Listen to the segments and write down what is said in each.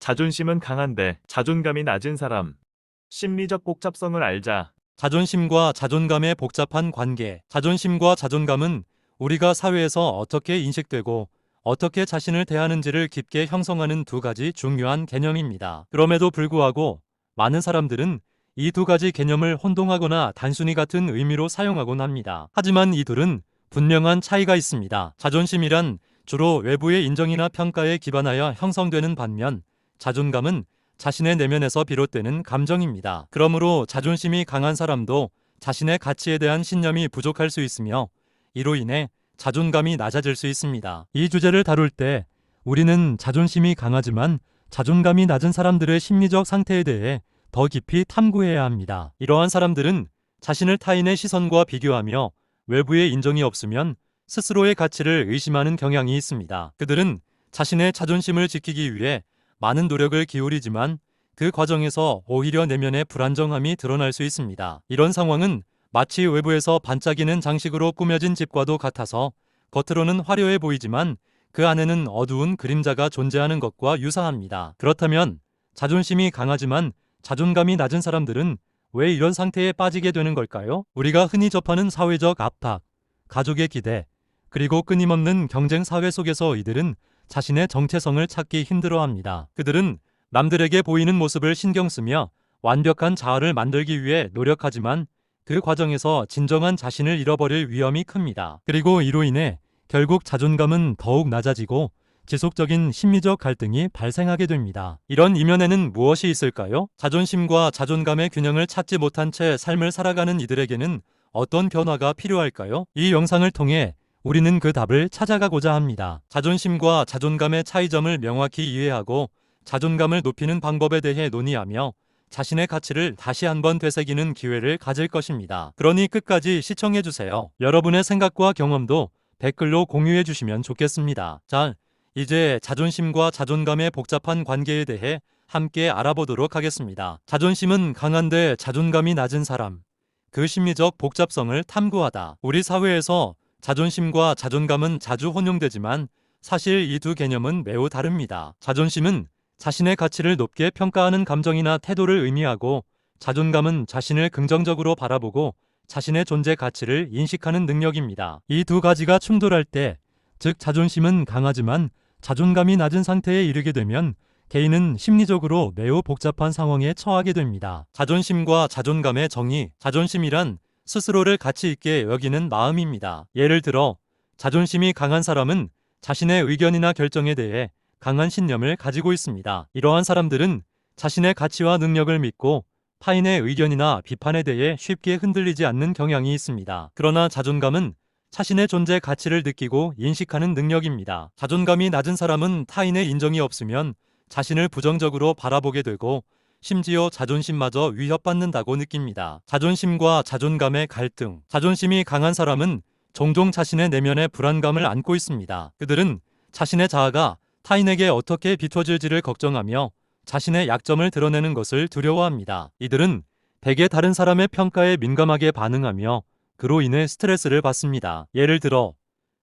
자존심은 강한데 자존감이 낮은 사람. 심리적 복잡성을 알자. 자존심과 자존감의 복잡한 관계. 자존심과 자존감은 우리가 사회에서 어떻게 인식되고 어떻게 자신을 대하는지를 깊게 형성하는 두 가지 중요한 개념입니다. 그럼에도 불구하고 많은 사람들은 이 두 가지 개념을 혼동하거나 단순히 같은 의미로 사용하곤 합니다. 하지만 이 둘은 분명한 차이가 있습니다. 자존심이란 주로 외부의 인정이나 평가에 기반하여 형성되는 반면 자존감은 자신의 내면에서 비롯되는 감정입니다. 그러므로 자존심이 강한 사람도 자신의 가치에 대한 신념이 부족할 수 있으며 이로 인해 자존감이 낮아질 수 있습니다. 이 주제를 다룰 때 우리는 자존심이 강하지만 자존감이 낮은 사람들의 심리적 상태에 대해 더 깊이 탐구해야 합니다. 이러한 사람들은 자신을 타인의 시선과 비교하며 외부의 인정이 없으면 스스로의 가치를 의심하는 경향이 있습니다. 그들은 자신의 자존심을 지키기 위해 많은 노력을 기울이지만 그 과정에서 오히려 내면의 불안정함이 드러날 수 있습니다. 이런 상황은 마치 외부에서 반짝이는 장식으로 꾸며진 집과도 같아서 겉으로는 화려해 보이지만 그 안에는 어두운 그림자가 존재하는 것과 유사합니다. 그렇다면 자존심이 강하지만 자존감이 낮은 사람들은 왜 이런 상태에 빠지게 되는 걸까요? 우리가 흔히 접하는 사회적 압박, 가족의 기대, 그리고 끊임없는 경쟁 사회 속에서 이들은 자신의 정체성을 찾기 힘들어합니다. 그들은 남들에게 보이는 모습을 신경 쓰며 완벽한 자아를 만들기 위해 노력하지만 그 과정에서 진정한 자신을 잃어버릴 위험이 큽니다. 그리고 이로 인해 결국 자존감은 더욱 낮아지고 지속적인 심리적 갈등이 발생하게 됩니다. 이런 이면에는 무엇이 있을까요? 자존심과 자존감의 균형을 찾지 못한 채 삶을 살아가는 이들에게는 어떤 변화가 필요할까요? 이 영상을 통해 우리는 그 답을 찾아가고자 합니다. 자존심과 자존감의 차이점을 명확히 이해하고 자존감을 높이는 방법에 대해 논의하며 자신의 가치를 다시 한번 되새기는 기회를 가질 것입니다. 그러니 끝까지 시청해 주세요. 여러분의 생각과 경험도 댓글로 공유해 주시면 좋겠습니다. 자, 이제 자존심과 자존감의 복잡한 관계에 대해 함께 알아보도록 하겠습니다. 자존심은 강한데 자존감이 낮은 사람. 그 심리적 복잡성을 탐구하다. 우리 사회에서 자존심과 자존감은 자주 혼용되지만 사실 이 두 개념은 매우 다릅니다. 자존심은 자신의 가치를 높게 평가하는 감정이나 태도를 의미하고 자존감은 자신을 긍정적으로 바라보고 자신의 존재 가치를 인식하는 능력입니다. 이 두 가지가 충돌할 때, 즉 자존심은 강하지만 자존감이 낮은 상태에 이르게 되면 개인은 심리적으로 매우 복잡한 상황에 처하게 됩니다. 자존심과 자존감의 정의, 자존심이란 스스로를 가치 있게 여기는 마음입니다. 예를 들어 자존심이 강한 사람은 자신의 의견이나 결정에 대해 강한 신념을 가지고 있습니다. 이러한 사람들은 자신의 가치와 능력을 믿고 타인의 의견이나 비판에 대해 쉽게 흔들리지 않는 경향이 있습니다. 그러나 자존감은 자신의 존재 가치를 느끼고 인식하는 능력입니다. 자존감이 낮은 사람은 타인의 인정이 없으면 자신을 부정적으로 바라보게 되고 심지어 자존심마저 위협받는다고 느낍니다. 자존심과 자존감의 갈등. 자존심이 강한 사람은 종종 자신의 내면의 불안감을 안고 있습니다. 그들은 자신의 자아가 타인에게 어떻게 비춰질지를 걱정하며 자신의 약점을 드러내는 것을 두려워합니다. 이들은 대개 다른 사람의 평가에 민감하게 반응하며 그로 인해 스트레스를 받습니다. 예를 들어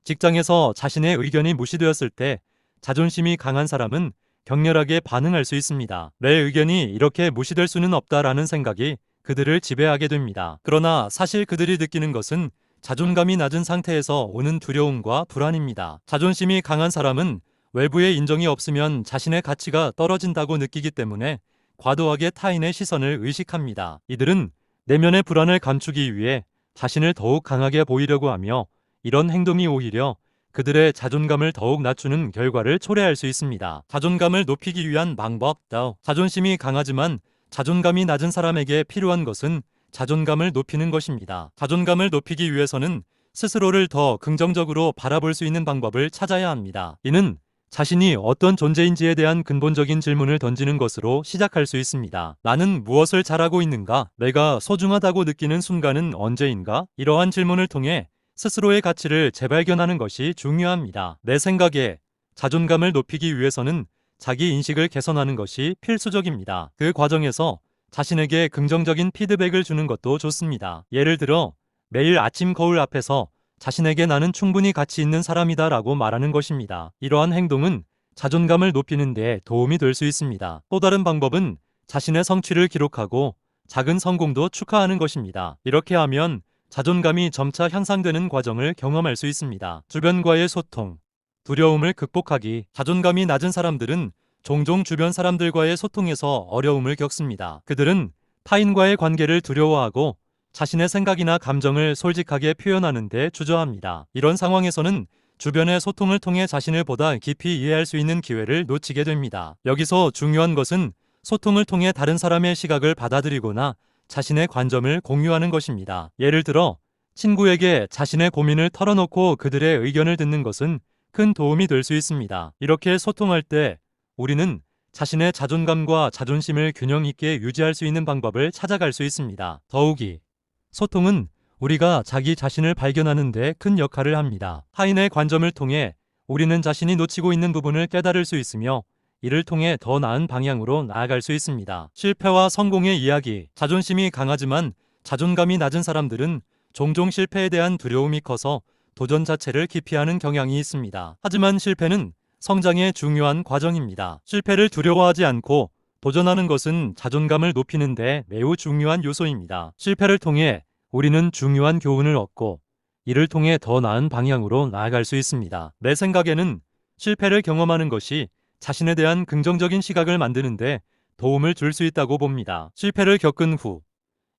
직장에서 자신의 의견이 무시되었을 때 자존심이 강한 사람은 격렬하게 반응할 수 있습니다. 내 의견이 이렇게 무시될 수는 없다라는 생각이 그들을 지배하게 됩니다. 그러나 사실 그들이 느끼는 것은 자존감이 낮은 상태에서 오는 두려움과 불안입니다. 자존심이 강한 사람은 외부의 인정이 없으면 자신의 가치가 떨어진다고 느끼기 때문에 과도하게 타인의 시선을 의식합니다. 이들은 내면의 불안을 감추기 위해 자신을 더욱 강하게 보이려고 하며 이런 행동이 오히려 그들의 자존감을 더욱 낮추는 결과를 초래할 수 있습니다. 자존감을 높이기 위한 방법, 더 자존심이 강하지만 자존감이 낮은 사람에게 필요한 것은 자존감을 높이는 것입니다. 자존감을 높이기 위해서는 스스로를 더 긍정적으로 바라볼 수 있는 방법을 찾아야 합니다. 이는 자신이 어떤 존재인지에 대한 근본적인 질문을 던지는 것으로 시작할 수 있습니다. 나는 무엇을 잘하고 있는가? 내가 소중하다고 느끼는 순간은 언제인가? 이러한 질문을 통해 스스로의 가치를 재발견하는 것이 중요합니다. 내 생각에 자존감을 높이기 위해서는 자기 인식을 개선하는 것이 필수적입니다. 그 과정에서 자신에게 긍정적인 피드백을 주는 것도 좋습니다. 예를 들어 매일 아침 거울 앞에서 자신에게 나는 충분히 가치 있는 사람이다 라고 말하는 것입니다. 이러한 행동은 자존감을 높이는 데 도움이 될 수 있습니다. 또 다른 방법은 자신의 성취를 기록하고 작은 성공도 축하하는 것입니다. 이렇게 하면 자존감이 점차 향상되는 과정을 경험할 수 있습니다. 주변과의 소통, 두려움을 극복하기. 자존감이 낮은 사람들은 종종 주변 사람들과의 소통에서 어려움을 겪습니다. 그들은 타인과의 관계를 두려워하고 자신의 생각이나 감정을 솔직하게 표현하는 데 주저합니다. 이런 상황에서는 주변의 소통을 통해 자신을 보다 깊이 이해할 수 있는 기회를 놓치게 됩니다. 여기서 중요한 것은 소통을 통해 다른 사람의 시각을 받아들이거나 자신의 관점을 공유하는 것입니다. 예를 들어 친구에게 자신의 고민을 털어놓고 그들의 의견을 듣는 것은 큰 도움이 될 수 있습니다. 이렇게 소통할 때 우리는 자신의 자존감과 자존심을 균형 있게 유지할 수 있는 방법을 찾아갈 수 있습니다. 더욱이 소통은 우리가 자기 자신을 발견하는 데 큰 역할을 합니다. 타인의 관점을 통해 우리는 자신이 놓치고 있는 부분을 깨달을 수 있으며 이를 통해 더 나은 방향으로 나아갈 수 있습니다. 실패와 성공의 이야기, 자존심이 강하지만 자존감이 낮은 사람들은 종종 실패에 대한 두려움이 커서 도전 자체를 기피하는 경향이 있습니다. 하지만 실패는 성장의 중요한 과정입니다. 실패를 두려워하지 않고 도전하는 것은 자존감을 높이는데 매우 중요한 요소입니다. 실패를 통해 우리는 중요한 교훈을 얻고 이를 통해 더 나은 방향으로 나아갈 수 있습니다. 내 생각에는 실패를 경험하는 것이 자신에 대한 긍정적인 시각을 만드는데 도움을 줄 수 있다고 봅니다. 실패를 겪은 후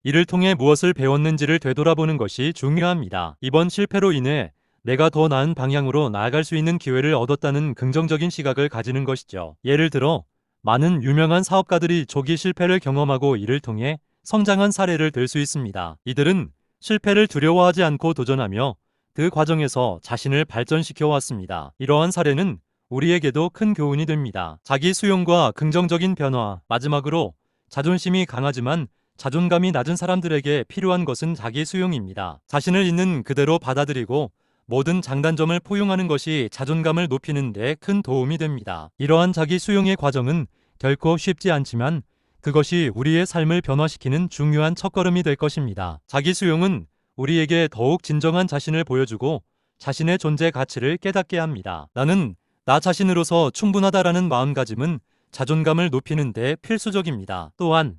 이를 통해 무엇을 배웠는지를 되돌아보는 것이 중요합니다. 이번 실패로 인해 내가 더 나은 방향으로 나아갈 수 있는 기회를 얻었다는 긍정적인 시각을 가지는 것이죠. 예를 들어 많은 유명한 사업가들이 조기 실패를 경험하고 이를 통해 성장한 사례를 들 수 있습니다. 이들은 실패를 두려워하지 않고 도전하며 그 과정에서 자신을 발전시켜 왔습니다. 이러한 사례는 우리에게도 큰 교훈이 됩니다. 자기 수용과 긍정적인 변화. 마지막으로 자존심이 강하지만 자존감이 낮은 사람들에게 필요한 것은 자기 수용입니다. 자신을 있는 그대로 받아들이고 모든 장단점을 포용하는 것이 자존감을 높이는 데 큰 도움이 됩니다. 이러한 자기 수용의 과정은 결코 쉽지 않지만 그것이 우리의 삶을 변화시키는 중요한 첫걸음이 될 것입니다. 자기 수용은 우리에게 더욱 진정한 자신을 보여주고 자신의 존재 가치를 깨닫게 합니다. 나는 나 자신으로서 충분하다라는 마음가짐은 자존감을 높이는 데 필수적입니다. 또한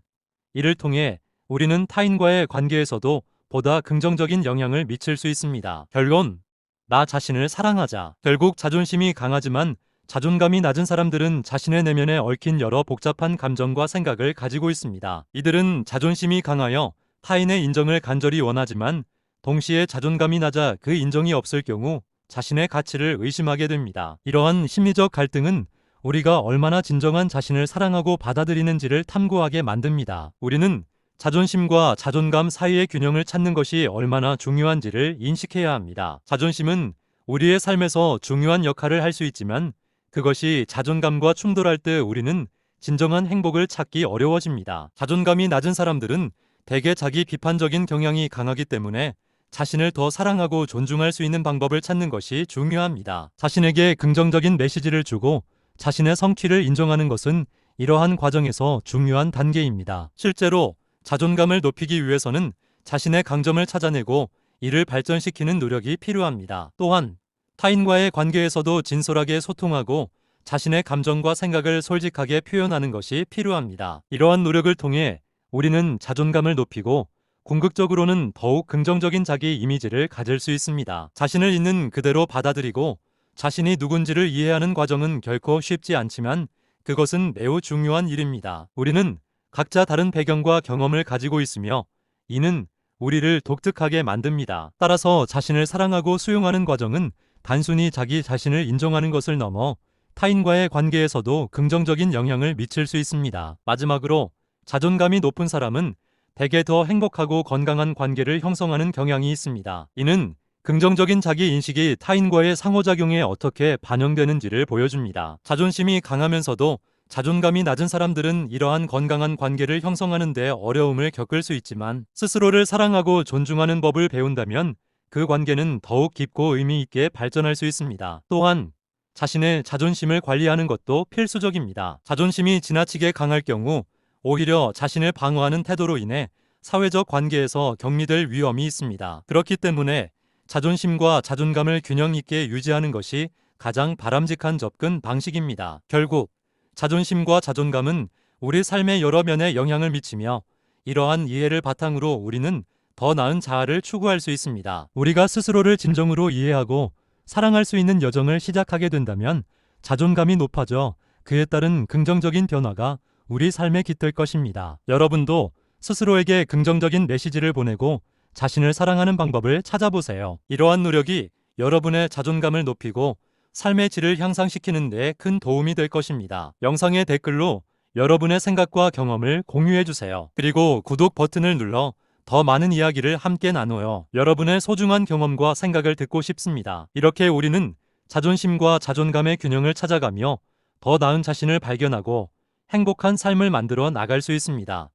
이를 통해 우리는 타인과의 관계에서도 보다 긍정적인 영향을 미칠 수 있습니다. 결론, 나 자신을 사랑하자. 결국 자존심이 강하지만 자존감이 낮은 사람들은 자신의 내면에 얽힌 여러 복잡한 감정과 생각을 가지고 있습니다. 이들은 자존심이 강하여 타인의 인정을 간절히 원하지만 동시에 자존감이 낮아 그 인정이 없을 경우 자신의 가치를 의심하게 됩니다. 이러한 심리적 갈등은 우리가 얼마나 진정한 자신을 사랑하고 받아들이는지를 탐구하게 만듭니다. 우리는 자존심과 자존감 사이의 균형을 찾는 것이 얼마나 중요한지를 인식해야 합니다. 자존심은 우리의 삶에서 중요한 역할을 할 수 있지만 그것이 자존감과 충돌할 때 우리는 진정한 행복을 찾기 어려워집니다. 자존감이 낮은 사람들은 대개 자기 비판적인 경향이 강하기 때문에 자신을 더 사랑하고 존중할 수 있는 방법을 찾는 것이 중요합니다. 자신에게 긍정적인 메시지를 주고 자신의 성취를 인정하는 것은 이러한 과정에서 중요한 단계입니다. 실제로 자존감을 높이기 위해서는 자신의 강점을 찾아내고 이를 발전시키는 노력이 필요합니다. 또한 타인과의 관계에서도 진솔하게 소통하고 자신의 감정과 생각을 솔직하게 표현하는 것이 필요합니다. 이러한 노력을 통해 우리는 자존감을 높이고 궁극적으로는 더욱 긍정적인 자기 이미지를 가질 수 있습니다. 자신을 있는 그대로 받아들이고 자신이 누군지를 이해하는 과정은 결코 쉽지 않지만 그것은 매우 중요한 일입니다. 우리는 각자 다른 배경과 경험을 가지고 있으며 이는 우리를 독특하게 만듭니다. 따라서 자신을 사랑하고 수용하는 과정은 단순히 자기 자신을 인정하는 것을 넘어 타인과의 관계에서도 긍정적인 영향을 미칠 수 있습니다. 마지막으로 자존감이 높은 사람은 대개 더 행복하고 건강한 관계를 형성하는 경향이 있습니다. 이는 긍정적인 자기 인식이 타인과의 상호작용에 어떻게 반영되는지를 보여줍니다. 자존심이 강하면서도 자존감이 낮은 사람들은 이러한 건강한 관계를 형성하는 데 어려움을 겪을 수 있지만 스스로를 사랑하고 존중하는 법을 배운다면 그 관계는 더욱 깊고 의미 있게 발전할 수 있습니다. 또한 자신의 자존심을 관리하는 것도 필수적입니다. 자존심이 지나치게 강할 경우 오히려 자신을 방어하는 태도로 인해 사회적 관계에서 격리될 위험이 있습니다. 그렇기 때문에 자존심과 자존감을 균형 있게 유지하는 것이 가장 바람직한 접근 방식입니다. 결국 자존심과 자존감은 우리 삶의 여러 면에 영향을 미치며 이러한 이해를 바탕으로 우리는 더 나은 자아를 추구할 수 있습니다. 우리가 스스로를 진정으로 이해하고 사랑할 수 있는 여정을 시작하게 된다면 자존감이 높아져 그에 따른 긍정적인 변화가 우리 삶에 깃들 것입니다. 여러분도 스스로에게 긍정적인 메시지를 보내고 자신을 사랑하는 방법을 찾아보세요. 이러한 노력이 여러분의 자존감을 높이고 삶의 질을 향상시키는 데 큰 도움이 될 것입니다. 영상의 댓글로 여러분의 생각과 경험을 공유해 주세요. 그리고 구독 버튼을 눌러 더 많은 이야기를 함께 나눠요. 여러분의 소중한 경험과 생각을 듣고 싶습니다. 이렇게 우리는 자존심과 자존감의 균형을 찾아가며 더 나은 자신을 발견하고 행복한 삶을 만들어 나갈 수 있습니다.